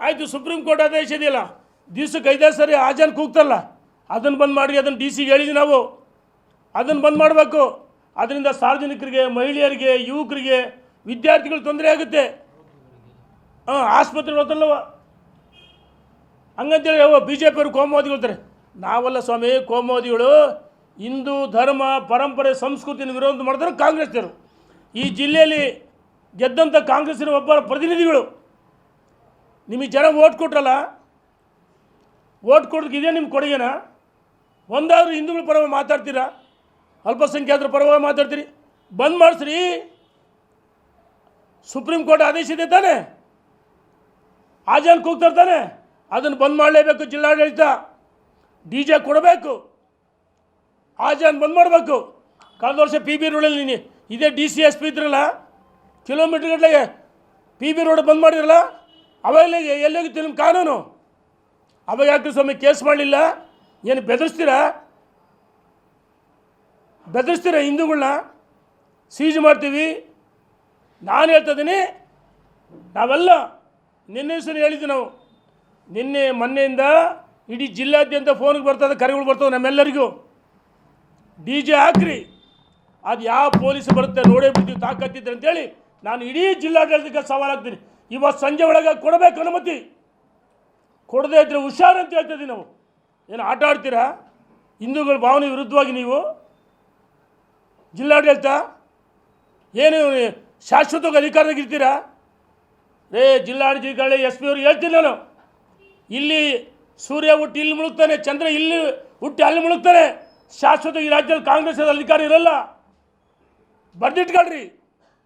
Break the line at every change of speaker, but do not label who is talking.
ಆಯಿತು, supreme court ಆದೇಶ ಇದೆಯಲ್ಲ? ದಿವ್ಸಕ್ಕೆ ಐದಾರು ಸರಿ ಆಜಾನ್ ಕೂಗ್ತಲ್ಲ? ಅದನ್ನು ಬಂದ್ ಮಾಡಿ ಅದನ್ನು ಡಿ ಸಿಗೆ ಹೇಳಿದ್ವಿ ನಾವು. ಅದನ್ನು ಬಂದ್ ಮಾಡಬೇಕು. ಅದರಿಂದ ಸಾರ್ವಜನಿಕರಿಗೆ, ಮಹಿಳೆಯರಿಗೆ, ಯುವಕರಿಗೆ ವಿದ್ಯಾರ್ಥಿಗಳು ತೊಂದರೆ ಆಗುತ್ತೆ. ಹಾಂ ಆಸ್ಪತ್ರೆ ಹೋಗ್ತಲ್ಲವ ಹಂಗಂತೇಳಿ ಯಾವ ಬಿ ಜೆ ಪಿಯವರು ಕೋಮುವಾದಿಗಳ್ತಾರೆ ನಾವಲ್ಲ ಸ್ವಾಮಿ ಕೋಮೋದಿಗಳು ಹಿಂದೂ ಧರ್ಮ, ಪರಂಪರೆ, ಸಂಸ್ಕೃತಿಯನ್ನು ವಿರೋಧ ಮಾಡಿದ್ರೆ ಕಾಂಗ್ರೆಸ್ನವರು. ಈ ಜಿಲ್ಲೆಯಲ್ಲಿ ಗೆದ್ದಂಥ ಕಾಂಗ್ರೆಸ್ಸಿನ ಒಬ್ಬ ಪ್ರತಿನಿಧಿಗಳು ನಿಮಗೆ ಜನ ಓಟ್ ಕೊಟ್ರಲ್ಲ ಓಟ್ ಕೊಡೋದಕ್ಕೆ ಇದೇ ನಿಮ್ಮ ಕೊಡುಗೆನಾ? ಒಂದಾದರೂ ಹಿಂದೂಗಳ ಪರವಾಗಿ ಮಾತಾಡ್ತೀರಾ? ಅಲ್ಪಸಂಖ್ಯಾತರ ಪರವಾಗಿ ಮಾತಾಡ್ತೀರಿ? ಬಂದ್ ಮಾಡಿಸ್ರಿ. ಸುಪ್ರೀಂ ಕೋರ್ಟ್ ಆದೇಶ ಇದೆ ತಾನೆ. ಆಜಾನ್ ಕೂಗ್ತಾರೆ ತಾನೆ. ಅದನ್ನು ಬಂದ್ ಮಾಡಲೇಬೇಕು ಜಿಲ್ಲಾಡಳಿತ. ಡಿ ಜೆ ಕೊಡಬೇಕು. ಆಜಾನ್ ಬಂದ್ ಮಾಡಬೇಕು. ಕಳೆದ ವರ್ಷ ಪಿ ಬಿ ರೋಡಲ್ಲಿ ನೀನು ಇದೇ ಡಿ ಸಿ ಎಸ್ ಪಿ ಇದ್ರಲ್ಲ ಕಿಲೋಮೀಟರ್ ಗಟ್ಟಲೆಗೆ ಪಿ ಬಿ ರೋಡ್ ಬಂದ್ ಮಾಡಿದ್ರಲ್ಲ? ಅವಾಗಲೇ ಎಲ್ಲೋಗಿತ್ತು ನಿಮ್ಮ ಕಾನೂನು? ಅವಾಗ ಯಾಕೆ ಸ್ವಾಮಿ ಕೇಸ್ ಮಾಡಲಿಲ್ಲ? ಏನು ಬೆದರಿಸ್ತೀರಾ? ಬೆದರಿಸ್ತೀರಾ ಹಿಂದೂಗಳನ್ನ ಸೀಜ್ ಮಾಡ್ತೀವಿ. ನಾನು ಹೇಳ್ತಾ ಇದ್ದೀನಿ, ನಾವೆಲ್ಲ ನಿನ್ನೆ ಹೆಸರು ಹೇಳಿದ್ವಿ ನಾವು. ನಿನ್ನೆ ಮೊನ್ನೆಯಿಂದ ಇಡೀ ಜಿಲ್ಲಾದ್ಯಂತ ಫೋನ್ಗೆ ಬರ್ತದೆ ಕರೆಗಳು ಬರ್ತವೆ ನಮ್ಮೆಲ್ಲರಿಗೂ. ಡಿ ಜೆ ಹಾಕ್ರಿ. ಅದು ಯಾವ ಪೊಲೀಸ್ ಬರುತ್ತೆ, ನೋಡೇ ಬಿಡ್ತೀವಿ, ತಾಕತ್ತಿದ್ರೆ ಅಂತೇಳಿ ನಾನು ಇಡೀ ಜಿಲ್ಲಾಡಳಿತಕ್ಕೆ ಸವಾಲಾಗ್ತೀನಿ. ಇವತ್ತು ಸಂಜೆ ಒಳಗೆ ಕೊಡಬೇಕು ಅನುಮತಿ. ಕೊಡದೇ ಇದ್ರೆ ಹುಷಾರು ಅಂತ ಹೇಳ್ತಿದ್ದೀವಿ ನಾವು. ಏನು ಆಟ ಆಡ್ತೀರಾ? ಹಿಂದೂಗಳ ಭಾವನೆ ವಿರುದ್ಧವಾಗಿ ನೀವು? ಜಿಲ್ಲಾಡಳಿತ, ಏನು ಶಾಶ್ವತವಾಗಿ ಅಧಿಕಾರದಾಗಿರ್ತೀರಾ ರೇ ಜಿಲ್ಲಾಡಳಿತಗಳೇ ಎಸ್ ಪಿ ಅವ್ರಿಗೆ ಹೇಳ್ತೀನಿ ನಾನು. ಇಲ್ಲಿ ಸೂರ್ಯ ಹುಟ್ಟಿ ಇಲ್ಲಿ ಮುಳುಗ್ತಾನೆ, ಚಂದ್ರ ಇಲ್ಲಿ ಹುಟ್ಟಿ ಅಲ್ಲಿ ಮುಳುಗ್ತಾನೆ. ಶಾಶ್ವತ ಈ ರಾಜ್ಯದಲ್ಲಿ ಕಾಂಗ್ರೆಸ್ ಅಧಿಕಾರ ಇರಲ್ಲ. ಬರ್ದಿಟ್ಕೊಳ್ರಿ.